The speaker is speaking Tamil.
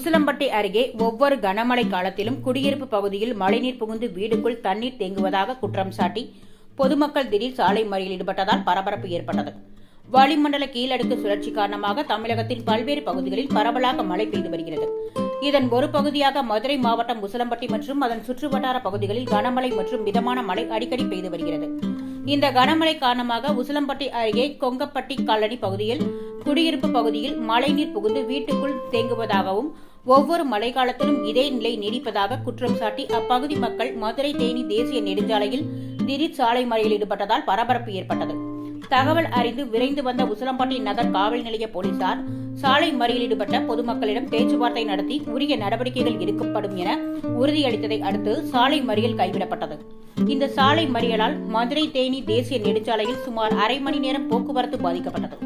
உசிலம்பட்டி அருகே ஒவ்வொரு கனமழை காலத்திலும் குடியிருப்பு பகுதியில் மழைநீர் புகுந்து வீடுக்குள் தண்ணீர் தேங்குவதாக குற்றம் சாட்டி பொதுமக்கள் திடீர் சாலை மறியல் ஈடுபட்டதால் பரபரப்பு ஏற்பட்டது. வளிமண்டல கீழடுக்கு சுழற்சி காரணமாக தமிழகத்தின் பல்வேறு பகுதிகளில் பரவலாக மழை பெய்து வருகிறது. இதன் ஒரு பகுதியாக மதுரை மாவட்டம் உசிலம்பட்டி மற்றும் அதன் சுற்றுவட்டார பகுதிகளில் கனமழை மற்றும் மிதமான மழை அடிக்கடி பெய்து வருகிறது. இந்த கனமழை காரணமாக உசிலம்பட்டி அருகே கொங்கப்பட்டி காலனி பகுதியில் குடியிருப்பு பகுதியில் மழைநீர் புகுந்து வீட்டுக்குள் தேங்குவதாகவும் ஒவ்வொரு மழைக்காலத்திலும் இதே நிலை நீடிப்பதாக குற்றம் சாட்டி அப்பகுதி மக்கள் மதுரை தேனி தேசிய நெடுஞ்சாலையில் திடீர் சாலை மறியலில் ஈடுபட்டதால் பரபரப்பு ஏற்பட்டது. தகவல் அறிந்து விரைந்து வந்த உசிலம்பட்டி நகர் காவல் நிலைய போலீசார் சாலை மறியல் ஈடுபட்ட பொதுமக்களிடம் பேச்சுவார்த்தை நடத்தி உரிய நடவடிக்கைகள் எடுக்கப்படும் என உறுதியளித்ததை அடுத்து சாலை மறியல் கைவிடப்பட்டது. இந்த சாலை மறியலால் மதுரை தேனி தேசிய நெடுஞ்சாலையில் சுமார் அரை மணி நேரம் போக்குவரத்து பாதிக்கப்பட்டது.